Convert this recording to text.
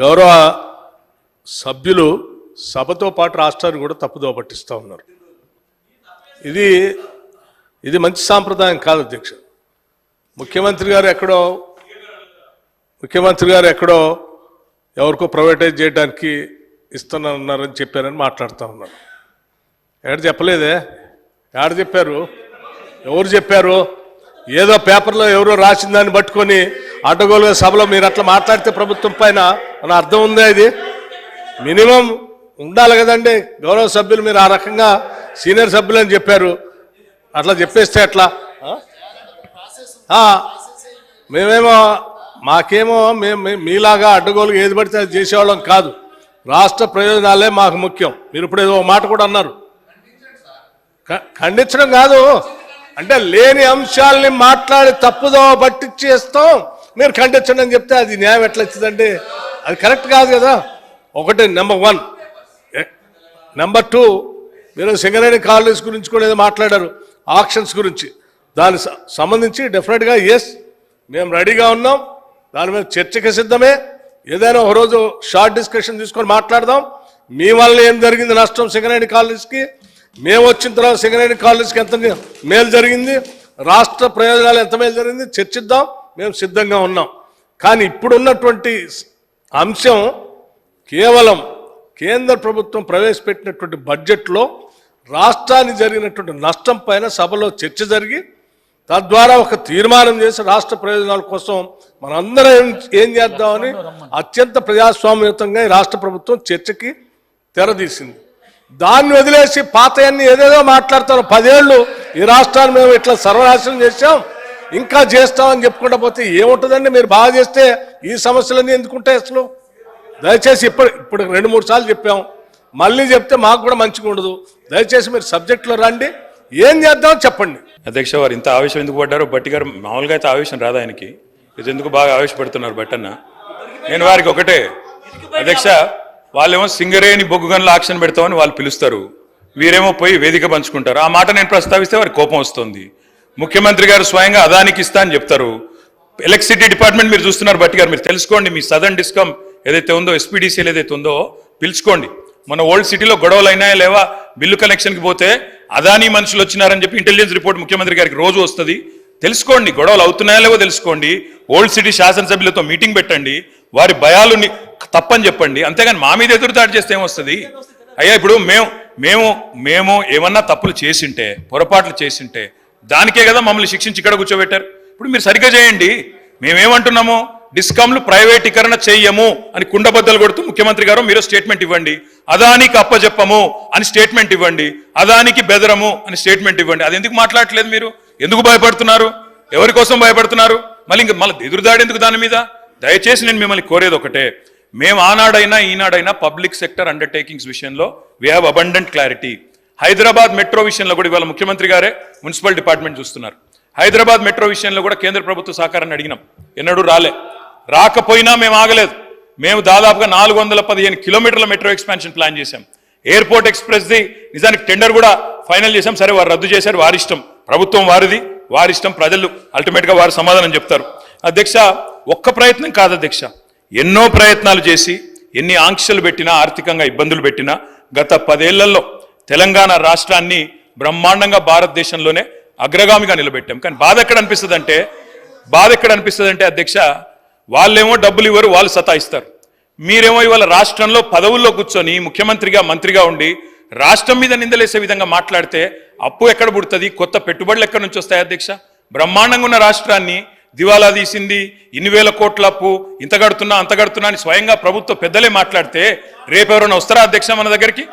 గౌరవ సభ్యులు సభతో పాటు రాష్ట్రాన్ని కూడా తప్పుదో పట్టిస్తూ ఉన్నారు. ఇది ఇది మంచి సాంప్రదాయం కాదు అధ్యక్ష. ముఖ్యమంత్రి గారు ఎక్కడో ముఖ్యమంత్రి గారు ఎక్కడో ఎవరికో ప్రైవేటైజ్ చేయడానికి ఇస్తున్నారని చెప్పారని మాట్లాడుతూ ఉన్నారు. ఎక్కడ చెప్పలేదే? ఎక్కడ చెప్పారు? ఎవరు చెప్పారు? ఏదో పేపర్లో ఎవరో రాసిన దాన్ని పట్టుకొని అడ్డగోలుగా సభలో మీరు అట్లా మాట్లాడితే ప్రభుత్వం పైన మన అర్థం ఉందా ఇది? మినిమం ఉండాలి కదండి. గౌరవ సభ్యులు మీరు ఆ రకంగా సీనియర్ సభ్యులు అని చెప్పారు. అట్లా చెప్పేస్తే ఎట్లా? మేమేమో మాకేమో మేము మీలాగా అడ్డగోలుగా ఏది పడితే అది చేసేవాళ్ళం కాదు. రాష్ట్ర ప్రయోజనాలే మాకు ముఖ్యం. మీరు ఇప్పుడు ఏదో ఒక మాట కూడా అన్నారు. ఖండించడం కాదు. అంటే లేని అంశాలని మాట్లాడి తప్పుదో పట్టించేస్తాం మీరు ఖండించండి అని చెప్తే అది న్యాయం ఎట్లా వచ్చిందండి? అది కరెక్ట్ కాదు కదా? ఒకటి నెంబర్ వన్. నెంబర్ టూ మీరు సింగరేణి కాలనీస్ గురించి కూడా ఏదో మాట్లాడారు ఆక్షన్స్ గురించి. దాని సంబంధించి డెఫినెట్గా ఎస్ మేము రెడీగా ఉన్నాం. దాని మీద చర్చకి సిద్ధమే. ఏదైనా ఒక రోజు షార్ట్ డిస్కషన్ తీసుకొని మాట్లాడదాం. మీ వల్ల ఏం జరిగింది నష్టం సింగరేణి కాలనీస్కి? మేము వచ్చిన తర్వాత సింగరేణి కాలనీస్కి ఎంత మేలు జరిగింది? రాష్ట్ర ప్రయోజనాలు ఎంత మేలు జరిగింది? చర్చిద్దాం. మేము సిద్ధంగా ఉన్నాం. కానీ ఇప్పుడున్నటువంటి అంశం కేవలం కేంద్ర ప్రభుత్వం ప్రవేశపెట్టినటువంటి బడ్జెట్లో రాష్ట్రానికి జరిగినటువంటి నష్టం పైన సభలో చర్చ జరిగి తద్వారా ఒక తీర్మానం చేసి రాష్ట్ర ప్రయోజనాల కోసం మనందరం ఏం చేద్దామని అత్యంత ప్రజాస్వామ్యతంగా ఈ రాష్ట్ర ప్రభుత్వం చర్చకి తెరదీసింది. దాన్ని వదిలేసి పాతయన్ని ఏదేదో మాట్లాడతారు. పదేళ్ళు ఈ రాష్ట్రాన్ని మేము ఇట్లా సర్వనాశనం చేశాం. ఇంకా చేస్తామని చెప్పుకుంటా పోతే ఏముంటుందండి? మీరు బాగా చేస్తే ఈ సమస్యలన్నీ ఎందుకుంటాయి అసలు? దయచేసి ఇప్పుడు ఇప్పుడు రెండు మూడు సార్లు చెప్పాం. మళ్ళీ చెప్తే మాకు కూడా మంచిగా ఉండదు. దయచేసి మీరు సబ్జెక్టులో రండి. ఏం చేద్దామో చెప్పండి. అధ్యక్ష వారు ఇంత ఆవేశం ఎందుకు పడ్డారు? బట్టి గారు మామూలుగా అయితే ఆవేశం రాదు ఆయనకి. ఇది ఎందుకు బాగా ఆవేశపడుతున్నారు బట్టన్న నేను వారికి ఒకటే. అధ్యక్ష వాళ్ళేమో సింగరేణి బొగ్గు గనుల ఆక్షన్ పెడతామని వాళ్ళు పిలుస్తారు. వీరేమో పోయి వేదిక పంచుకుంటారు. ఆ మాట నేను ప్రస్తావిస్తే వారికి కోపం వస్తుంది. ముఖ్యమంత్రి గారు స్వయంగా అదానికి ఇస్తా అని చెప్తారు. ఎలక్ట్రిసిటీ డిపార్ట్మెంట్ మీరు చూస్తున్నారు బట్టి గారు మీరు తెలుసుకోండి మీ సదర్న్ డిస్కమ్ ఏదైతే ఉందో ఎస్పీడీసీలు ఏదైతే ఉందో పిలుచుకోండి. మన ఓల్డ్ సిటీలో గొడవలు అయినాయా లేవా? బిల్లు కనెక్షన్కి పోతే అదానీ మనుషులు వచ్చినారని చెప్పి ఇంటెలిజెన్స్ రిపోర్ట్ ముఖ్యమంత్రి గారికి రోజు వస్తుంది. తెలుసుకోండి గొడవలు అవుతున్నాయా లేవో తెలుసుకోండి. ఓల్డ్ సిటీ శాసనసభ్యులతో మీటింగ్ పెట్టండి. వారి భయాలు తప్పని చెప్పండి. అంతేగాని మా మీద ఎదురుదాడి చేస్తే ఏమొస్తుంది? అయ్యా ఇప్పుడు మేము మేము మేము ఏమన్నా తప్పులు చేసింటే పొరపాట్లు చేసింటే దానికే కదా మమ్మల్ని శిక్షించి ఇక్కడ కూర్చోబెట్టారు. ఇప్పుడు మీరు సరిగ్గా చేయండి. మేమేమంటున్నాము? డిస్కామ్లు ప్రైవేటీకరణ చెయ్యము అని కుండబద్దలు కొడుతూ ముఖ్యమంత్రి గారు మీరు స్టేట్మెంట్ ఇవ్వండి. అదానికి అప్పజెప్పము అని స్టేట్మెంట్ ఇవ్వండి. అదానికి బెదరము అని స్టేట్మెంట్ ఇవ్వండి. అది ఎందుకు మాట్లాడట్లేదు మీరు? ఎందుకు భయపడుతున్నారు? ఎవరి కోసం భయపడుతున్నారు? మళ్ళీ ఇంకా మళ్ళీ ఎదురుదాడి ఎందుకు దాని మీద? దయచేసి నేను మిమ్మల్ని కోరేది ఒకటే. మేము ఆనాడైనా ఈనాడైనా పబ్లిక్ సెక్టర్ అండర్టేకింగ్స్ విషయంలో we have abundant clarity Hyderabad metro విషయంలో కూడా ఇవాళ ముఖ్యమంత్రి గారే మున్సిపల్ డిపార్ట్మెంట్ చూస్తున్నారు. హైదరాబాద్ మెట్రో విషయంలో కూడా కేంద్ర ప్రభుత్వ సహకారాన్ని అడిగినాం. ఎన్నడూ రాలే. రాకపోయినా మేము ఆగలేదు. మేము దాదాపుగా నాలుగు వందల పదిహేను కిలోమీటర్ల మెట్రో ఎక్స్పాన్షన్ ప్లాన్ చేశాం. ఎయిర్పోర్ట్ ఎక్స్ప్రెస్ది నిజానికి టెండర్ కూడా ఫైనల్ చేశాం. సరే వారు రద్దు చేశారు. వారి ఇష్టం. ప్రభుత్వం వారిది. వారి ఇష్టం. ప్రజలు అల్టిమేట్గా వారు సమాధానం చెప్తారు. అధ్యక్ష ఒక్క ప్రయత్నం కాదు అధ్యక్ష. ఎన్నో ప్రయత్నాలు చేసి ఎన్ని ఆంక్షలు పెట్టినా ఆర్థికంగా ఇబ్బందులు పెట్టినా గత పదేళ్ళలో తెలంగాణ రాష్ట్రాన్ని బ్రహ్మాండంగా భారతదేశంలోనే అగ్రగామిగా నిలబెట్టాం. కానీ బాధ ఎక్కడ అనిపిస్తుంది అంటే బాధ ఎక్కడ అనిపిస్తుంది అంటే అధ్యక్ష వాళ్ళేమో డబ్బులు ఇవ్వరు వాళ్ళు సతాయిస్తారు. మీరేమో ఇవాళ రాష్ట్రంలో పదవుల్లో కూర్చొని ముఖ్యమంత్రిగా మంత్రిగా ఉండి రాష్ట్రం మీద నిందలేసే విధంగా మాట్లాడితే అప్పు ఎక్కడ పుడుతుంది కొత్త పెట్టుబడులు ఎక్కడి నుంచి వస్తాయి అధ్యక్ష? బ్రహ్మాండంగా ఉన్న రాష్ట్రాన్ని దివాలా తీసింది ఇన్ని వేల కోట్ల అప్పు ఇంత కడుతున్నా అంత కడుతున్నా అని స్వయంగా ప్రభుత్వ పెద్దలే మాట్లాడితే రేపు ఎవరైనా వస్తారా అధ్యక్ష మన దగ్గరికి?